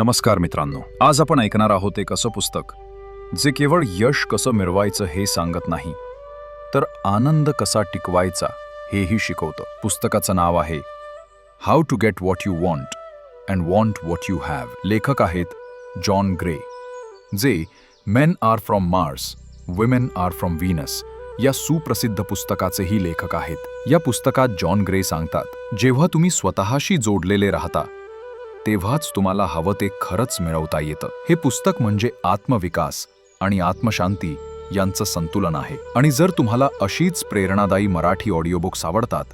नमस्कार मित्रांनो आज आपण ऐकणार आहोत एक असं पुस्तक जे केवळ यश कसं मिळवायचं हे सांगत नाही तर आनंद कसा टिकवायचा हेही शिकवतं. पुस्तकाचं नाव आहे how to get what you want and want what you have लेखक आहेत जॉन ग्रे जे men are from Mars women are from Venus या सुप्रसिद्ध पुस्तकाचेही लेखक आहेत. या पुस्तकात जॉन ग्रे सांगतात जेव्हा तुम्ही स्वतःशी जोडलेले राहता तेव्हाच तुम्हाला हवं ते खरंच मिळवता येतं. हे पुस्तक म्हणजे आत्मविकास आणि आत्मशांती यांचं संतुलन आहे. आणि जर तुम्हाला अशीच प्रेरणादायी मराठी ऑडिओबुक्स आवडतात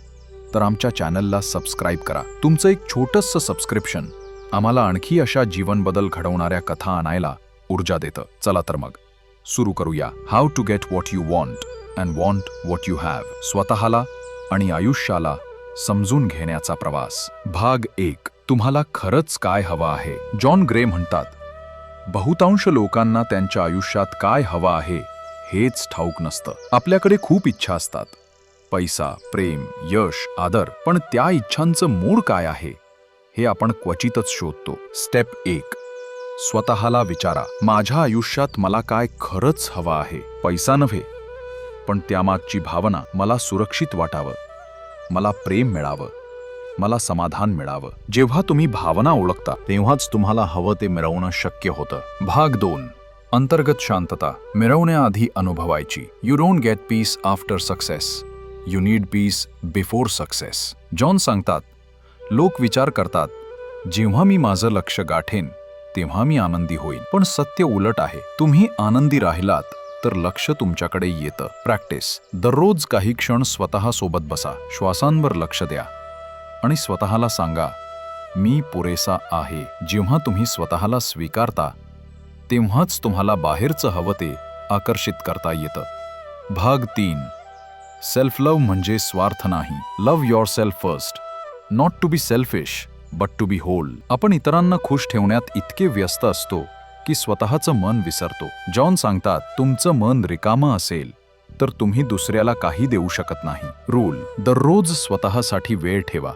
तर आमच्या चॅनलला सबस्क्राईब करा. तुमचं एक छोटंसं सबस्क्रिप्शन आम्हाला आणखी अशा जीवन बदल घडवणाऱ्या कथा आणायला ऊर्जा देतं. चला तर मग सुरू करूया. How to get what you want and want what you have स्वतःला आणि आयुष्याला समजून घेण्याचा प्रवास. भाग एक. तुम्हाला खरंच काय हवं आहे? जॉन ग्रे म्हणतात बहुतांश लोकांना त्यांच्या आयुष्यात काय हवं आहे हेच ठाऊक नसतं. आपल्याकडे खूप इच्छा असतात. पैसा प्रेम यश आदर पण त्या इच्छांचं मूळ काय आहे? हे आपण क्वचितच शोधतो. स्टेप एक स्वतःला विचारा माझ्या आयुष्यात मला काय खरंच हवं आहे? पैसा नव्हे पण त्यामागची भावना मला सुरक्षित वाटावं. मला प्रेम मिळावं. मला समाधान मिळावं. जेव्हा तुम्ही भावना ओळखता तेव्हाच तुम्हाला हवं ते मिळवणं शक्य होतं. भाग दोन. अंतर्गत शांतता. मिळवण्याआधी अनुभवायची. You don't get peace after success you need peace before success John सांगतात लोक विचार करतात जेव्हा मी माझं लक्ष गाठेन तेव्हा मी आनंदी होईन. पण सत्य उलट आहे. तुम्ही आनंदी राहिलात तर लक्ष तुमच्याकडे येतं. प्रॅक्टिस दररोज काही क्षण स्वतः सोबत बसा. श्वासांवर लक्ष द्या. आणि स्वतःला सांगा मी पुरेसा आहे. जेव्हा तुम्ही स्वतःला स्वीकारता तेव्हाच तुम्हाला बाहेरचं हवं ते आकर्षित करता येतं. भाग तीन. सेल्फ लव्ह म्हणजे स्वार्थ नाही. Love yourself first not to be selfish but to be whole आपण इतरांना खुश ठेवण्यात इतके व्यस्त असतो की स्वतःचं मन विसरतो. जॉन सांगतात तुमचं मन रिकामं असेल तर तुम्ही दुसऱ्याला काही देऊ शकत नाही. रूल दररोज स्वतःसाठी वेळ ठेवा.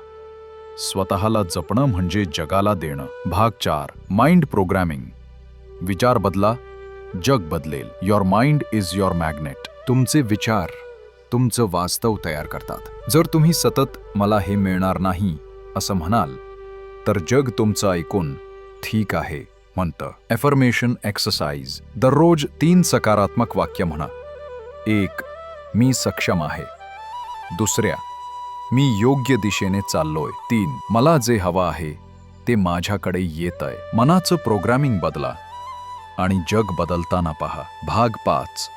स्वतःला जपणं म्हणजे जगाला देणं. भाग चार माइंड प्रोग्रॅमिंग विचार बदला जग बदलेल. Your mind is your magnet तुमचे विचार तुमचं वास्तव तयार करतात. जर तुम्ही सतत मला हे मिळणार नाही असं म्हणाल तर जग तुमचं ऐकून ठीक आहे म्हणतं. एफर्मेशन एक्सरसाइज दररोज तीन सकारात्मक वाक्य म्हणा. एक मी सक्षम आहे. दुसऱ्या मी योग्य दिशेने चाललोय. तीन मला जे हवं आहे ते माझ्याकडे येत आहे मनाचं प्रोग्रामिंग बदला आणि जग बदलताना पहा. भाग पाच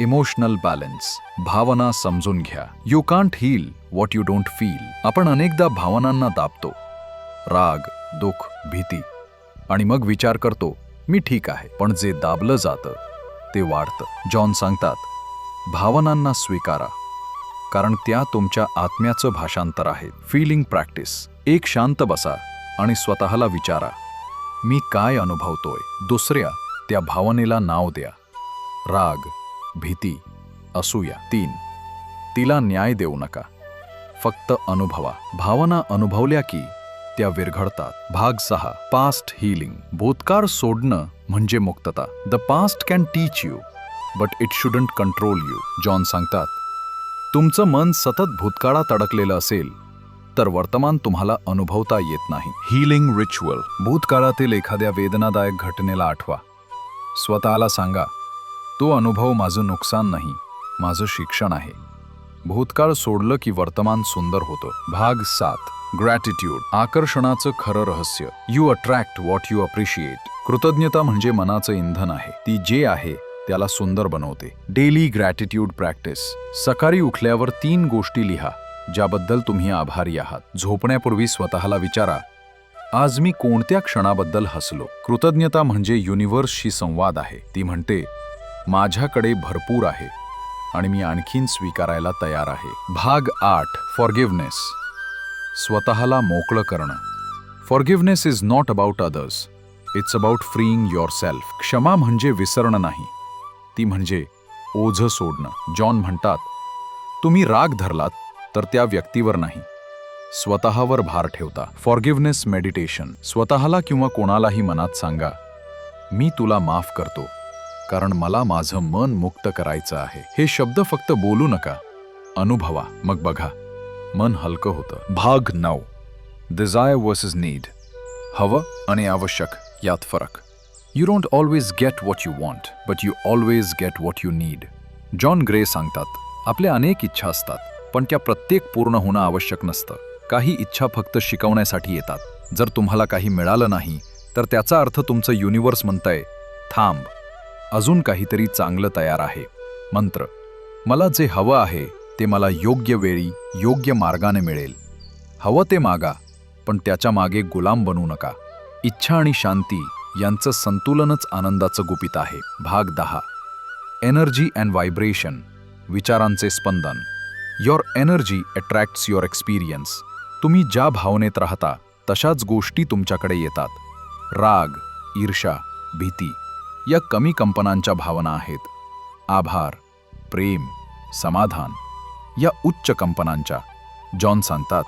इमोशनल बॅलन्स. भावना समजून घ्या. You can't heal what you don't feel आपण अनेकदा भावनांना दाबतो. राग दुःख भीती. आणि मग विचार करतो मी ठीक आहे पण जे दाबलं जातं ते वाढतं. जॉन सांगतात भावनांना स्वीकारा. कारण त्या तुमच्या आत्म्याचं भाषांतर आहे. फिलिंग प्रॅक्टिस एक शांत बसा आणि स्वतःला विचारा. मी काय अनुभवतोय? दुसऱ्या त्या भावनेला नाव द्या. राग भीती असूया. तीन तिला न्याय देऊ नका. फक्त अनुभवा. भावना अनुभवल्या की त्या विरघळतात. भाग सहा. पास्ट हिलिंग भूतकाळ सोडणं म्हणजे मुक्तता. The past can teach you but it shouldn't control you John सांगतात तुमचं मन सतत भूतकाळात अडकलेलं असेल तर वर्तमान तुम्हाला अनुभवता येत नाही. हिलिंग रिच्युअल भूतकाळातील एखाद्या वेदनादायक घटनेला आठवा. स्वतःला सांगा तो अनुभव माझं नुकसान नाही माझं शिक्षण आहे. भूतकाळ सोडलं की वर्तमान सुंदर होतं. भाग सात. ग्रॅटिट्यूड आकर्षणाचं खरं रहस्य. You attract what you appreciate कृतज्ञता म्हणजे मनाचं इंधन आहे. ती जे आहे त्याला सुंदर बनवते. डेली ग्रॅटिट्यूड प्रॅक्टिस सकाळी उठल्यावर तीन गोष्टी लिहा ज्याबद्दल तुम्ही आभारी आहात. झोपण्यापूर्वी स्वतःला विचारा आज मी कोणत्या क्षणाबद्दल हसलो? कृतज्ञता म्हणजे युनिव्हर्सशी संवाद आहे. ती म्हणते माझ्याकडे भरपूर आहे आणि मी आणखीन स्वीकारायला तयार आहे. भाग आठ फॉरगिव्हनेस स्वतःला मोकळं करणं. Forgiveness is not about others it's about freeing yourself क्षमा म्हणजे विसरणं नाही. ती म्हणजे ओझं सोडणं. जॉन म्हणतात तुम्ही राग धरलात तर त्या व्यक्तीवर नाही. स्वतःवर भार ठेवता. Forgiveness meditation. स्वतःला किंवा कोणालाही मनात सांगा मी तुला माफ करतो कारण मला माझं मन मुक्त करायचं आहे हे शब्द फक्त बोलू नका अनुभवा. मग बघा मन हलकं होतं. भाग नऊ. Desire versus need. हवं आणि आवश्यक यात फरक. You don't always get what you want but you always get what you need John Gray सांगतात आपल्या अनेक इच्छा असतात पण त्या प्रत्येक पूर्ण होणं आवश्यक नसतं. काही इच्छा फक्त शिकवण्यासाठी येतात. जर तुम्हाला काही मिळालं नाही तर त्याचा अर्थ तुमचं युनिवर्स म्हणतंय थांब अजून काहीतरी चांगलं तयार आहे. मंत्र मला जे हवं आहे ते मला योग्य वेळी योग्य मार्गाने मिळेल. हवं ते मागा पण त्याच्यामागे गुलाम बनू नका. इच्छा आणि शांती यांचं संतुलनच आनंदाचं गुपित आहे. भाग दहा. Energy and vibration. विचारांचे स्पंदन. Your energy attracts your experience तुम्ही ज्या भावनेत राहता तशाच गोष्टी तुमच्याकडे येतात. राग ईर्षा भीती या कमी कंपनांच्या भावना आहेत. आभार प्रेम समाधान या उच्च कंपनांच्या. जॉन सांगतात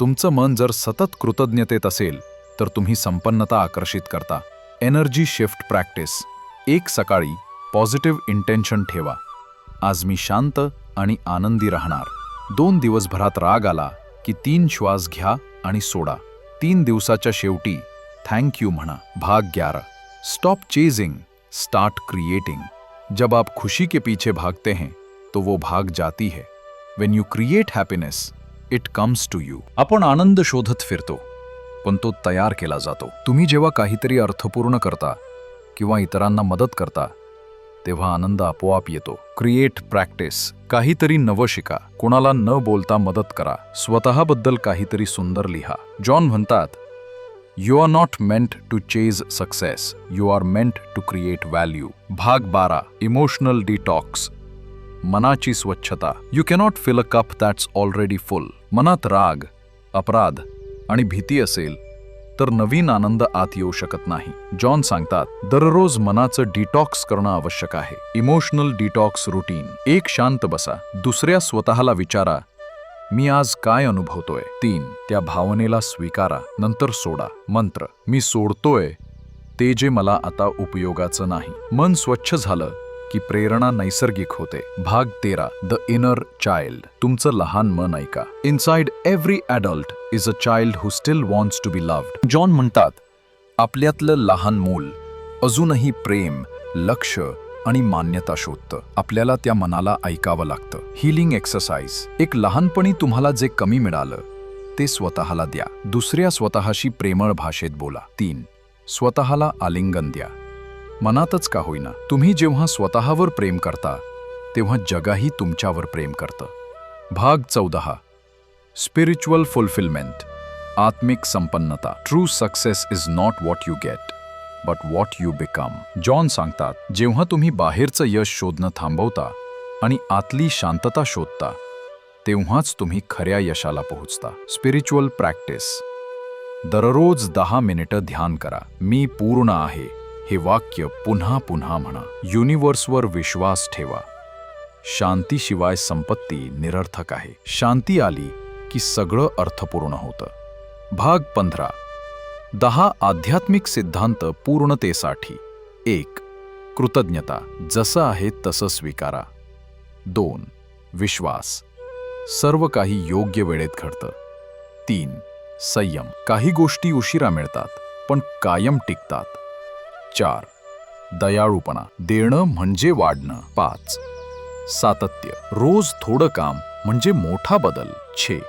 तुमचं मन जर सतत कृतज्ञतेत असेल तर तुम्ही संपन्नता आकर्षित करता. एनर्जी शिफ्ट प्रॅक्टिस एक सकाळी पॉझिटिव्ह इंटेन्शन ठेवा. आज मी शांत आणि आनंदी राहणार. दोन दिवसभरात राग आला की तीन श्वास घ्या आणि सोडा. तीन दिवसाच्या शेवटी थँक यू म्हणा. भाग ग्यारह स्टॉप चेजिंग स्टार्ट क्रिएटिंग जब आप खुशी के पीछे भागते हैं तो वो भाग जाती है. When you create happiness it comes to you आपण आनंद शोधत फिरतो. पण तो तयार केला जातो. तुम्ही जेव्हा काहीतरी अर्थपूर्ण करता किंवा इतरांना मदत करता तेव्हा आनंद आपोआप येतो. क्रिएट प्रॅक्टिस काहीतरी नवं शिका. कोणाला न बोलता मदत करा. स्वतःबद्दल काहीतरी सुंदर लिहा. जॉन म्हणतात you are not meant to chase success you are meant to create value भाग बारा. इमोशनल डिटॉक्स मनाची स्वच्छता. You cannot fill a cup that's already full मनात राग अपराध आणि भीती असेल तर नवीन आनंद आत येऊ शकत नाही. जॉन सांगतात दररोज मनाचं डिटॉक्स करणं आवश्यक आहे. Emotional detox routine. एक शांत बसा. दुसऱ्या स्वतःला विचारा मी आज काय अनुभवतोय? तीन त्या भावनेला स्वीकारा. नंतर सोडा. मंत्र मी सोडतोय ते जे मला आता उपयोगाचं नाही. मन स्वच्छ झालं की प्रेरणा नैसर्गिक होते. भाग तेरा द इनर चाइल्ड तुमचं लहान मन ऐका. Inside every adult is a child who still wants to be loved John म्हणतात आपल्यातलं लहान मूल अजूनही प्रेम लक्ष आणि मान्यता शोधतं. आपल्याला त्या मनाला ऐकावं लागतं. हिलिंग एक्सरसाइज एक लहानपणी तुम्हाला जे कमी मिळालं ते स्वतःला द्या. दुसऱ्या स्वतःशी प्रेमळ भाषेत बोला. तीन स्वतःला आलिंगन द्या. मनातच का होईना. तुम्ही जेव्हा स्वतःवर प्रेम करता तेव्हा जगाही तुमच्यावर प्रेम करतं. भाग चौदहा. स्पिरिच्युअल फुलफिलमेंट आत्मिक संपन्नता. True success is not what you get but what you become John सांगतात जेव्हा तुम्ही बाहेरचं यश शोधणं थांबवता आणि आतली शांतता शोधता तेव्हाच तुम्ही खऱ्या यशाला पोहोचता. स्पिरिच्युअल प्रॅक्टिस दररोज दहा मिनिटं ध्यान करा. मी पूर्ण आहे. हे वाक्य पुन्हा पुन्हा म्हणा. युनिव्हर्सवर विश्वास ठेवा. शांतीशिवाय संपत्ती निरर्थक आहे. शांती आली की सगळं अर्थपूर्ण होतं. भाग पंधरा. दहा आध्यात्मिक सिद्धांत पूर्णतेसाठी. एक. कृतज्ञता. जसं आहे तसं स्वीकारा. दोन. विश्वास. सर्व काही योग्य वेळेत घडतं. तीन. संयम. काही गोष्टी उशिरा मिळतात पण कायम टिकतात. चार. दयाळूपणा. देणं म्हणजे वाढणं. पाच. सातत्य. रोज थोडं काम म्हणजे मोठा बदल. छे.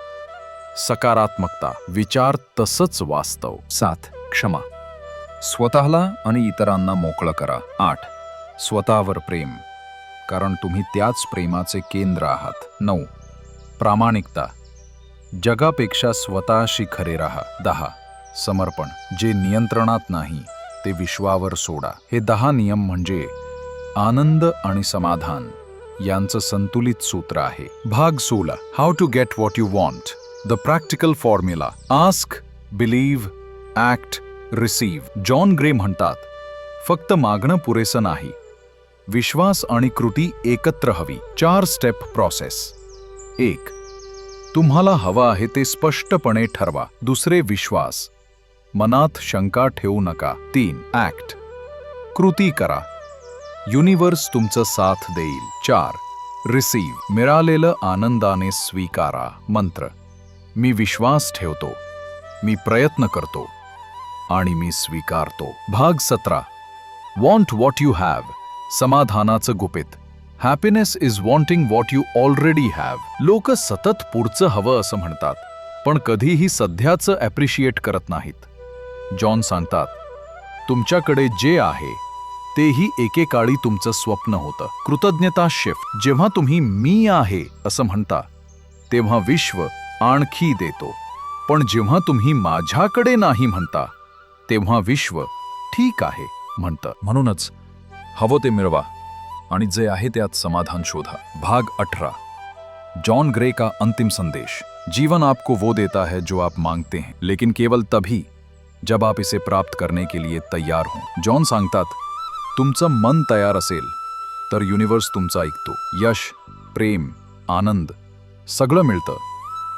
सकारात्मकता. विचार तसंच वास्तव. सात. क्षमा. स्वतःला आणि इतरांना मोकळं करा. आठ. स्वतःवर प्रेम. कारण तुम्ही त्याच प्रेमाचे केंद्र आहात. नऊ. प्रामाणिकता. जगापेक्षा स्वतःशी खरे राहा. दहा. समर्पण. जे नियंत्रणात नाही ते विश्वावर सोडा. हे दहा नियम म्हणजे आनंद आणि समाधान. यांचं संतुलित सूत्र आहे. भाग सोला how to get what you want the practical formula ask believe act receive John Gray म्हणतात फक्त मागणं पुरेसं नाही. विश्वास आणि कृती एकत्र हवी. चार स्टेप प्रोसेस एक तुम्हाला हवं आहे ते स्पष्टपणे ठरवा. दुसरे विश्वास. मनात शंका ठेवू नका. तीन. ॲक्ट कृती करा. युनिवर्स तुमचं साथ देईल. चार. रिसीव मिळालेलं आनंदाने स्वीकारा. मंत्र. मी विश्वास ठेवतो. मी प्रयत्न करतो. आणि मी स्वीकारतो. भाग सतरा. वॉन्ट वॉट यू हॅव समाधानाचं गुपित. Happiness is wanting what you already have लोक सतत पुढचं हवं असं म्हणतात. पण कधीही सध्याचं ॲप्रिशिएट करत नाहीत. जॉन सांगतात, तुमच्याकडे जे आहे, तेही एकेकाळी तुमचं स्वप्न होतं. कृतज्ञता शिफ्ट जेव्हा तुम्ही मी आहे, असं म्हणता तेव्हा विश्व आणखी देतो. पण जेव्हा तुम्ही माझ्याकडे नाही म्हणता, तेव्हा विश्व ठीक आहे, म्हणतं. म्हणूनच हवं ते मिळवा आणि जे आहे त्यात समाधान शोधा. भाग अठरा. जॉन ग्रे का अंतिम संदेश. जीवन आपको वो देता है जो आप मांगते हैं, लेकिन केवल तभी जब आप इसे प्राप्त करने के लिए तयार हो। जॉन सांगतात तुमचं मन तयार असेल तर युनिवर्स तुमचं ऐकतो. यश प्रेम आनंद सगळं मिळतं.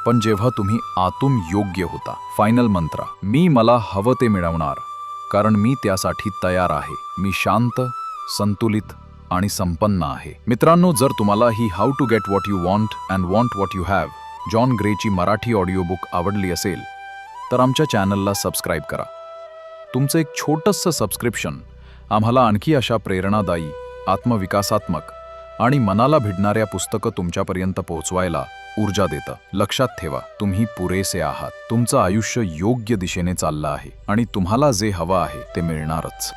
पण जेव्हा तुम्ही आतून योग्य होता फायनल मंत्रा मी मला हवं ते मिळवणार कारण मी त्यासाठी तयार आहे. मी शांत संतुलित आणि संपन्न आहे. मित्रांनो जर तुम्हाला ही how to get what you want and want what you have John ग्रेची Marathi audio book आवडली असेल तर आमच्या चॅनलला सबस्क्राईब करा. तुमचं एक छोटंसं सबस्क्रिप्शन आम्हाला आणखी अशा प्रेरणादायी आत्मविकासात्मक आणि मनाला भिडणाऱ्या पुस्तकं तुमच्यापर्यंत पोहोचवायला ऊर्जा देतं. लक्षात ठेवा तुम्ही पुरेसे आहात. तुमचं आयुष्य योग्य दिशेने चाललं आहे आणि तुम्हाला जे हवं आहे ते मिळणारच.